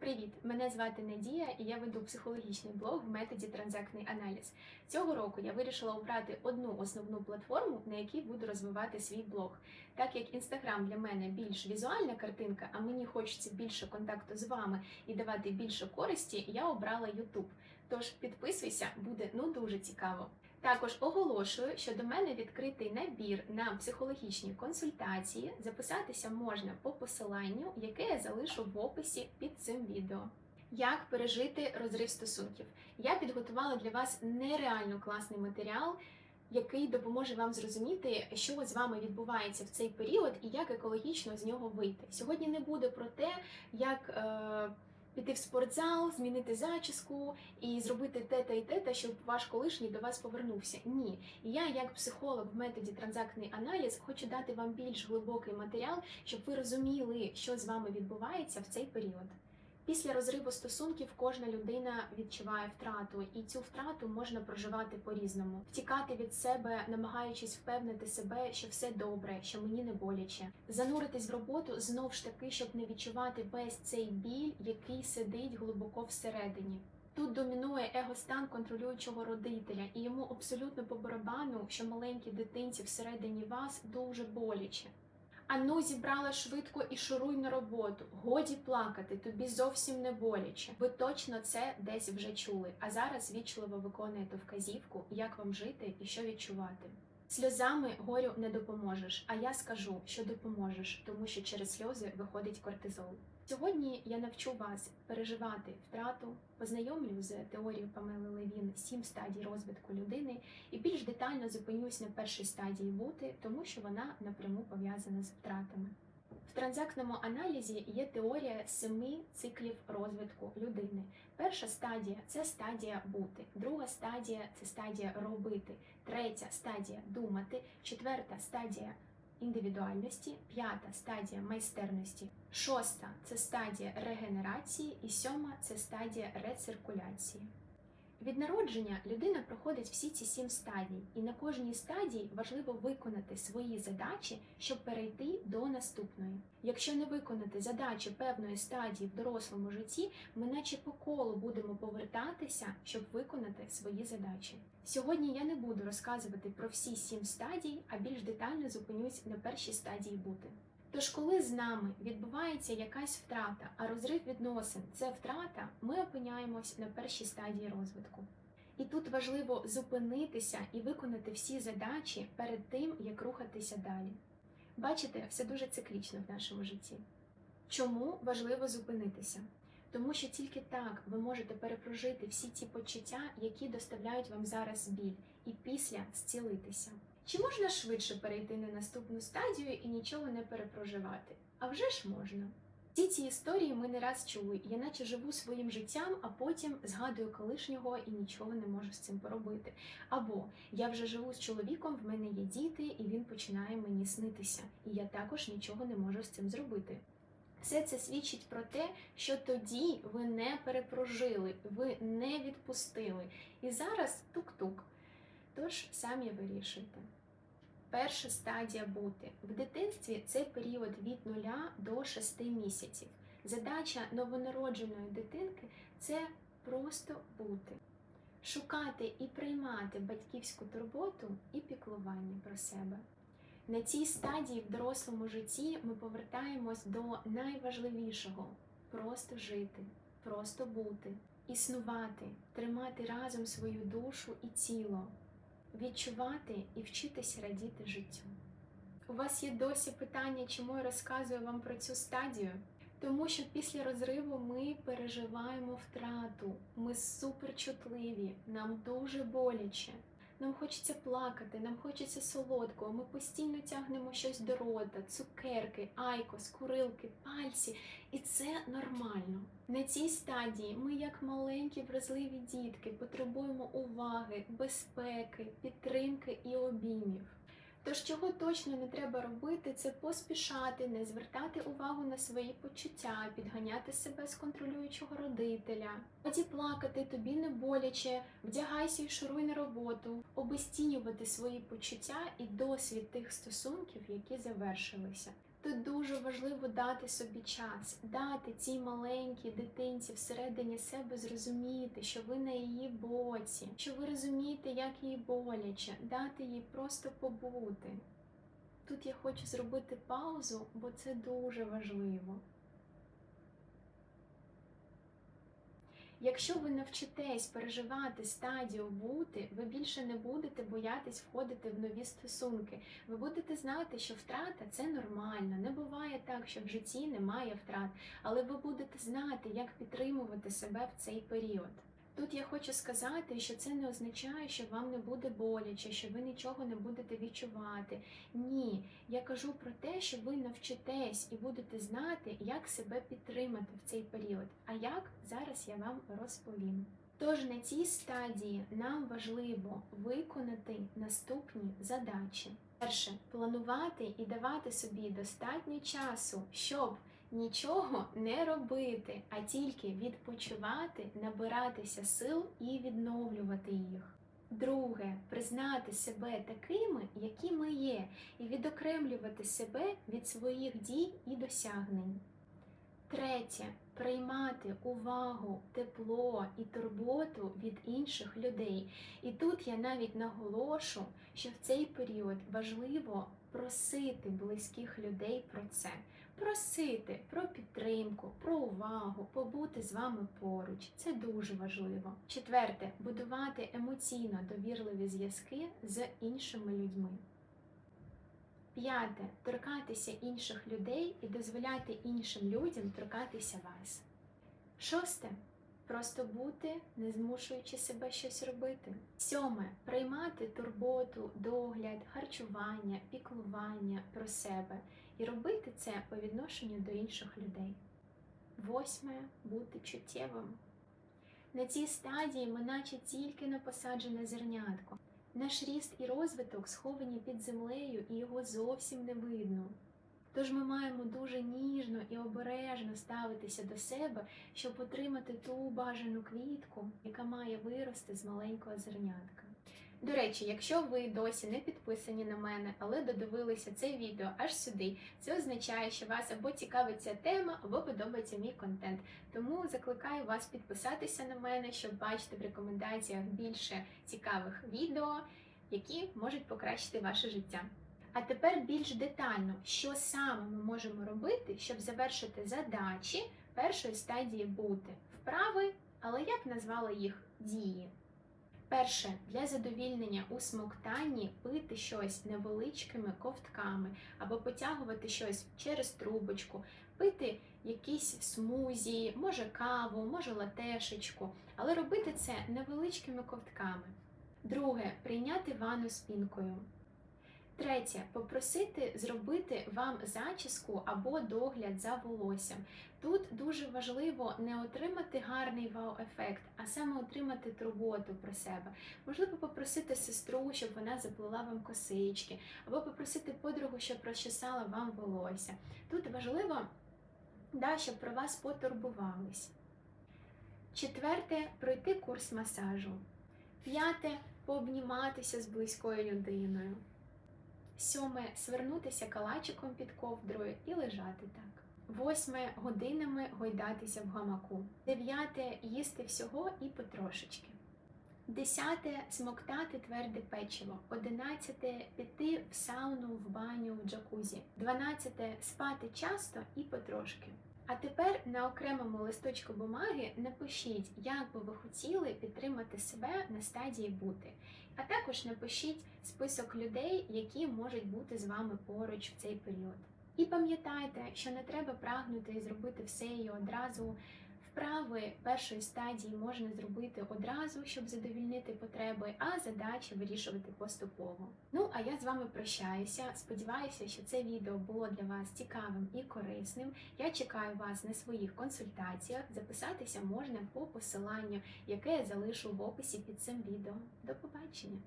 Привіт! Мене звати Надія і я веду психологічний блог в методі транзактний аналіз. Цього року я вирішила обрати одну основну платформу, на якій буду розвивати свій блог. Так як Інстаграм для мене більш візуальна картинка, а мені хочеться більше контакту з вами і давати більше користі, я обрала YouTube. Тож підписуйся, буде ну дуже цікаво. Також оголошую, що до мене відкритий набір на психологічні консультації. Записатися можна по посиланню, яке я залишу в описі під цим відео. Як пережити розрив стосунків? Я підготувала для вас нереально класний матеріал, який допоможе вам зрозуміти, що з вами відбувається в цей період і як екологічно з нього вийти. Сьогодні не буде про те, як. Е- піти в спортзал, змінити зачіску і зробити те-та і те-та, щоб ваш колишній до вас повернувся. Ні, я, як психолог в методі транзактний аналіз, хочу дати вам більш глибокий матеріал, щоб ви розуміли, що з вами відбувається в цей період. Після розриву стосунків кожна людина відчуває втрату, і цю втрату можна проживати по-різному, втікати від себе, намагаючись впевнити себе, що все добре, що мені не боляче, зануритись в роботу знов ж таки, щоб не відчувати весь цей біль, який сидить глибоко всередині. Тут домінує его-стан контролюючого родителя, і йому абсолютно по барабану, що маленькі дитинці всередині вас дуже боляче. Ану, зібрала швидко і шуруй на роботу. Годі плакати, тобі зовсім не боляче. Ви точно це десь вже чули. А зараз вічливо виконуєте вказівку, як вам жити і що відчувати. Сльозами горю не допоможеш, а я скажу, що допоможеш, тому що через сльози виходить кортизол. Сьогодні я навчу вас переживати втрату, познайомлю з теорією Памели Левін сім стадій розвитку людини і більш детально зупинюсь на першій стадії бути, тому що вона напряму пов'язана з втратами. В транзактному аналізі є теорія семи циклів розвитку людини. Перша стадія це стадія бути, друга стадія це стадія робити, третя стадія думати, четверта стадія індивідуальності, п'ята стадія майстерності, шоста це стадія регенерації, і сьома це стадія рециркуляції. Від народження людина проходить всі ці сім стадій, і на кожній стадії важливо виконати свої задачі, щоб перейти до наступної. Якщо не виконати задачі певної стадії в дорослому житті, ми наче по колу будемо повертатися, щоб виконати свої задачі. Сьогодні я не буду розказувати про всі сім стадій, а більш детально зупинюсь на першій стадії бути. Тож, коли з нами відбувається якась втрата, а розрив відносин це втрата, ми опиняємось на першій стадії розвитку. І тут важливо зупинитися і виконати всі задачі перед тим, як рухатися далі. Бачите, все дуже циклічно в нашому житті. Чому важливо зупинитися? Тому що тільки так ви можете перепрожити всі ті почуття, які доставляють вам зараз біль, і після зцілитися. Чи можна швидше перейти на наступну стадію і нічого не перепроживати? А вже ж можна. Всі ці історії ми не раз чули, я наче живу своїм життям, а потім згадую колишнього і нічого не можу з цим поробити. Або я вже живу з чоловіком, в мене є діти, і він починає мені снитися, і я також нічого не можу з цим зробити. Все це свідчить про те, що тоді ви не перепрожили, ви не відпустили. І зараз тук-тук. Тож самі вирішуйте. Перша стадія бути. В дитинстві це період від 0 до 6 місяців. Задача новонародженої дитинки це просто бути, шукати і приймати батьківську турботу і піклування про себе. На цій стадії в дорослому житті ми повертаємось до найважливішого просто жити, просто бути, існувати, тримати разом свою душу і тіло відчувати і вчитися радіти життю. У вас є досі питання, чому я розказую вам про цю стадію? Тому що після розриву ми переживаємо втрату, ми суперчутливі, нам дуже боляче. Нам хочеться плакати, нам хочеться солодкого, ми постійно тягнемо щось до рота, цукерки, айкос, курилки, пальці, і це нормально. На цій стадії ми, як маленькі вразливі дітки, потребуємо уваги, безпеки, підтримки і обіймів. Тож, чого точно не треба робити, це поспішати, не звертати увагу на свої почуття, підганяти себе з контролюючого родителя. Тоді плакати тобі не боляче, вдягайся і шуруй на роботу, обестінювати свої почуття і досвід тих стосунків, які завершилися. Тут дуже важливо дати собі час, дати цій маленькій дитинці всередині себе зрозуміти, що ви на її боці, що ви розумієте, як їй боляче, дати їй просто побути. Тут я хочу зробити паузу, бо це дуже важливо. Якщо ви навчитесь переживати стадію бути, ви більше не будете боятись входити в нові стосунки. Ви будете знати, що втрата це нормально. Не буває так, що в житті немає втрат, але ви будете знати, як підтримувати себе в цей період. Тут я хочу сказати, що це не означає, що вам не буде боляче, що ви нічого не будете відчувати. Ні, я кажу про те, що ви навчитесь і будете знати, як себе підтримати в цей період. А як зараз я вам розповім. Тож на цій стадії нам важливо виконати наступні задачі. Перше планувати і давати собі достатньо часу, щоб нічого не робити, а тільки відпочивати, набиратися сил і відновлювати їх. Друге признати себе такими, які ми є, і відокремлювати себе від своїх дій і досягнень. Третє приймати увагу, тепло і турботу від інших людей. І тут я навіть наголошу, що в цей період важливо просити близьких людей про це, просити про підтримку, про увагу, побути з вами поруч. Це дуже важливо. Четверте будувати емоційно довірливі зв'язки з іншими людьми. П'яте торкатися інших людей і дозволяти іншим людям торкатися вас. Шосте просто бути, не змушуючи себе щось робити. Сьоме приймати турботу, догляд, харчування, піклування про себе і робити це по відношенню до інших людей. Восьме бути чуттєвим. На цій стадії ми наче тільки на посаджене зернятко. Наш ріст і розвиток сховані під землею, і його зовсім не видно. Тож ми маємо дуже ніжно і обережно ставитися до себе, щоб отримати ту бажану квітку, яка має вирости з маленького зернятка. До речі, якщо ви досі не підписані на мене, але додивилися це відео аж сюди, це означає, що вас або цікавить ця тема, або подобається мій контент. Тому закликаю вас підписатися на мене, щоб бачити в рекомендаціях більше цікавих відео, які можуть покращити ваше життя. А тепер більш детально, що саме ми можемо робити, щоб завершити задачі першої стадії бути вправи, але як назвала їх дії. Перше, для задовільнення у смоктанні пити щось невеличкими ковтками або потягувати щось через трубочку, пити якісь смузі, може каву, може латешечку, але робити це невеличкими ковтками. Друге, прийняти ванну з пінкою. Третє попросити зробити вам зачіску або догляд за волоссям. Тут дуже важливо не отримати гарний вау-ефект, а саме отримати турботу про себе. Можливо, попросити сестру, щоб вона заплела вам косички, або попросити подругу, щоб розчесала вам волосся. Тут важливо, да, щоб про вас потурбувались. Четверте пройти курс масажу. П'яте пообніматися з близькою людиною. Сьоме свернутися калачиком під ковдрою і лежати так. Восьме годинами гойдатися в гамаку. Дев'яте їсти всього і потрошечки. Десяте смоктати тверде печиво. Одинадцяте піти в сауну, в баню, в джакузі. Дванадцяте спати часто і потрошки. А тепер на окремому листочку бумаги напишіть, як би ви хотіли підтримати себе на стадії бути. А також напишіть список людей, які можуть бути з вами поруч в цей період. І пам'ятайте, що не треба прагнути і зробити все і одразу. Вправи першої стадії можна зробити одразу, щоб задовільнити потреби, а задачі вирішувати поступово. Ну а я з вами прощаюся. Сподіваюся, що це відео було для вас цікавим і корисним. Я чекаю вас на своїх консультаціях. Записатися можна по посиланню, яке я залишу в описі під цим відео. До побачення!